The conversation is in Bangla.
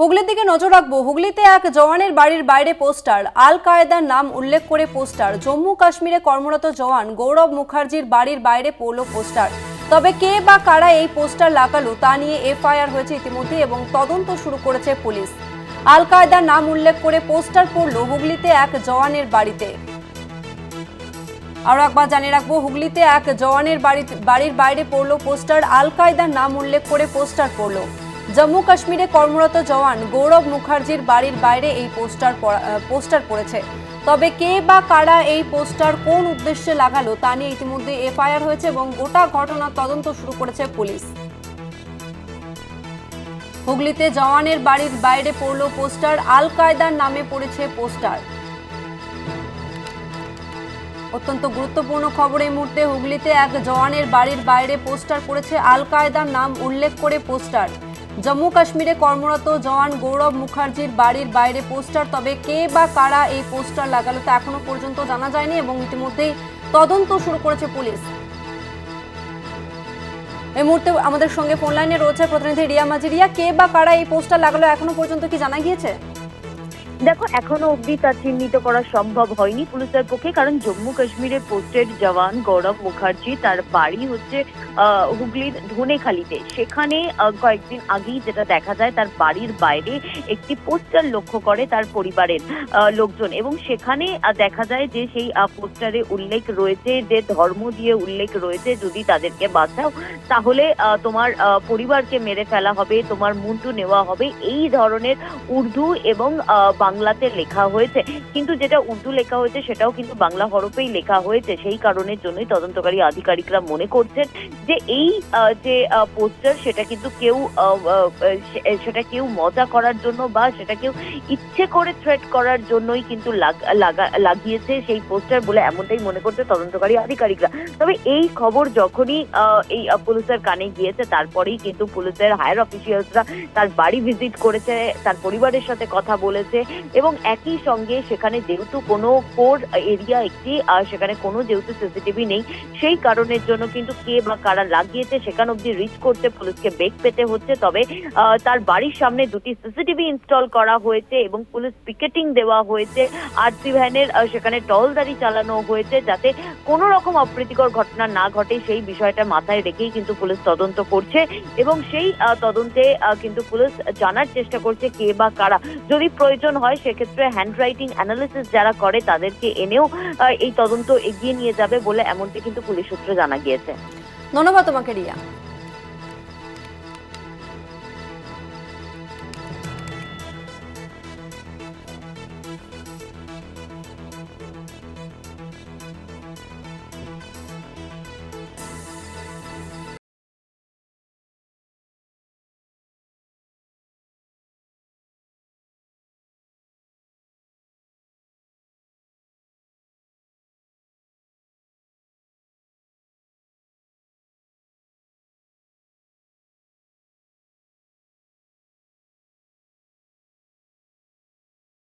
হুগলির দিকে নজর রাখব। হুগলিতে এক জওয়ানের বাড়ির বাইরে পোস্টার। আল কায়েদার নাম উল্লেখ করে পোস্টার। জম্মু কাশ্মীরে কর্মরত জওয়ান গৌরব মুখার্জির বাড়ির বাইরে পড়ল পোস্টার। তবে কে বা কারা এই পোস্টার লাগালো তা নিয়ে এফআইআর হয়েছে ইতিমধ্যে এবং তদন্ত শুরু করেছে পুলিশ। আল কায়দার নাম উল্লেখ করে পোস্টার পড়ল হুগলিতে এক জওয়ানের বাড়িতে। আরও একবার জানিয়ে রাখব, হুগলিতে এক জওয়ানের বাড়ি বাড়ির বাইরে পড়ল পোস্টার। আল কায়দার নাম উল্লেখ করে পোস্টার পড়ল। জম্মু কাশ্মীরে কর্মরত জওয়ান গৌরব মুখার্জির বাড়ির বাইরে এই পোস্টার পোস্টার পড়েছে। তবে কে বা কারা এই পোস্টার কোন উদ্দেশ্যে লাগালো তা নিয়ে ইতিমধ্যে এফআইআর হয়েছে এবং গোটা ঘটনার তদন্ত শুরু করেছে পুলিশ। হুগলিতে জওয়ানের বাড়ির বাইরে পড়ল পোস্টার, আল কায়দার নামে পড়েছে পোস্টার। অত্যন্ত গুরুত্বপূর্ণ খবর এই মুহূর্তে হুগলিতে এক জওয়ানের বাড়ির বাইরে পোস্টার পড়েছে আল কায়দার নাম উল্লেখ করে পোস্টার। জম্মু কাশ্মীরে কর্মরত জওয়ান গৌরব মুখার্জির বাড়ির বাইরে পোস্টার, তবে কে বা কারা এই পোস্টার লাগালো তা এখনও পর্যন্ত জানা যায়নি এবং ইতিমধ্যেই তদন্ত শুরু করেছে পুলিশ। এই মুহূর্তে আমাদের সঙ্গে ফোন লাইনে রয়েছে প্রতিনিধি রিয়া মাজিরিয়া। কে বা কারা এই পোস্টার লাগালো এখনও পর্যন্ত কি জানা গিয়েছে? দেখো, এখনও অবধি তা চিহ্নিত করা সম্ভব হয়নি পুলিশের পক্ষে, কারণ জম্মু কাশ্মীরের পোস্টেড জওয়ান গৌরব মুখার্জি, তার বাড়ি হচ্ছে হুগলির ধনেখালিতে। সেখানে কয়েকদিন আগেই যেটা দেখা যায়, তার বাড়ির বাইরে একটি পোস্টার লক্ষ্য করে তার পরিবারের লোকজন। এবং সেখানে দেখা যায় যে সেই পোস্টারে উল্লেখ রয়েছে যে, ধর্ম দিয়ে উল্লেখ রয়েছে, যদি তাদেরকে বাঁচাও, তাহলে তোমার পরিবারকে মেরে ফেলা হবে, তোমার মুন্টু নেওয়া হবে। এই ধরনের উর্দু এবং বাংলাতে লেখা হয়েছে। কিন্তু যেটা উর্দু লেখা হয়েছে, সেটাও কিন্তু বাংলা হরফেই লেখা হয়েছে। সেই কারণের জন্যই তদন্তকারী আধিকারিকরা মনে করছেন যে এই যে পোস্টার সেটা কিন্তু কেউ সেটা কেউ মজা করার জন্য বা সেটা কেউ ইচ্ছে করে থ্রেট করার জন্যই কিন্তু লাগিয়েছে সেই পোস্টার বলে এমনটাই মনে করছে তদন্তকারী আধিকারিকরা। তবে এই খবর যখনই এই পুলিশের কানে গিয়েছে, তারপরেই কিন্তু পুলিশের হায়ার অফিসিয়ালসরা তার বাড়ি ভিজিট করেছে, তার পরিবারের সাথে কথা বলেছে। এবং একই সঙ্গে সেখানে যেহেতু কোনো কোর এরিয়া একটি, আর সেখানে কোনো যেহেতু সিসিটিভি নেই, সেই কারণের জন্য কিন্তু কে বা কারা লাগিয়েছে সেখান অব্দি রিচ করতে পুলিশকে বেগ পেতে হচ্ছে। তবে তার বাড়ির সামনে দুটি সিসিটিভি ইনস্টল করা হয়েছে এবং পুলিশ পিকেটিং দেওয়া হয়েছে। আরসি ভ্যানের সেখানে টহলদারি চালানো হয়েছে যাতে কোনো রকম অপ্রীতিকর ঘটনা না ঘটে। সেই বিষয়টা মাথায় রেখেই কিন্তু পুলিশ তদন্ত করছে এবং সেই তদন্তে কিন্তু পুলিশ জানার চেষ্টা করছে কে বা কারা। যদি প্রয়োজন হয় সেক্ষেত্রে হ্যান্ড রাইটিং অ্যানালিসিস যারা করে, তাদেরকে এনেও এই তদন্ত এগিয়ে নিয়ে যাবে বলে এমনটি কিন্তু পুলিশ সূত্রে জানা গিয়েছে। ধন্যবাদ তোমাকে, রিয়া।